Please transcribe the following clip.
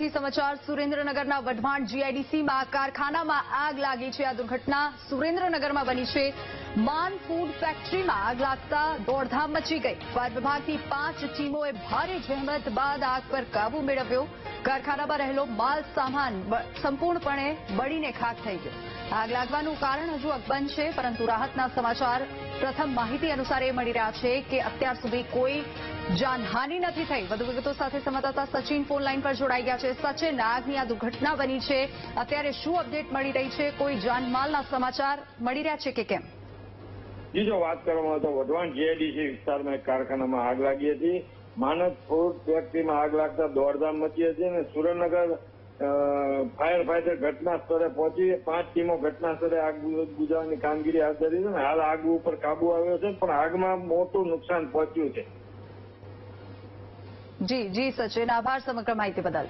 સુરેન્દ્રનગરથી સમાચાર. સુરેન્દ્રનગરના વઢવાણ જીઆઈડીસીમાં કારખાનામાં આગ લાગી છે. આ દુર્ઘટના સુરેન્દ્રનગરમાં બની છે. માન ફૂડ ફેક્ટરીમાં આગ લાગતા દોડધામ મચી ગઈ. ફાયર વિભાગની પાંચ ટીમોએ ભારે જહેમત બાદ આગ પર કાબુ મેળવ્યો. કારખાનામાં રહેલો માલ સામાન સંપૂર્ણપણે બળીને ખાક થઈ ગયો. આગ લાગવાનું કારણ હજુ અકબંધ છે, પરંતુ રાહતના સમાચાર પ્રથમ માહિતી અનુસાર એ મળી રહ્યા છે કે અત્યાર સુધી કોઈ જાનહાનિ નથી થઈ. વધુ વિગતો સાથે સંવાદદાતા સચિન ફોન લાઈન પર જોડાઈ ગયા છે. સચિન આગની આ દુર્ઘટના બની છે. અત્યારે શું અપડેટ મળી રહી છે? કોઈ જાનમાલના સમાચાર મળી રહ્યા છે કે કેમ? જી, જો વાત કરવામાં તો વઢવાણ જીઆઈડીસી વિસ્તારમાં એક કારખાનામાં આગ લાગી હતી. માનદ ફૂડ ફેક્ટરીમાં આગ લાગતા દોડધામ મચી હતી અને સુરેન્દ્રનગર ફાયર ફાઈટર ઘટના સ્થળે પહોંચી. પાંચ ટીમો ઘટના સ્થળે આગ બુજાવવાની કામગીરી હાથ ધરી છે અને હાલ આગ ઉપર કાબુ આવ્યો છે, પણ આગમાં મોટું નુકસાન પહોંચ્યું છે. જી જી સચિન આભાર સમગ્ર માહિતી બદલ.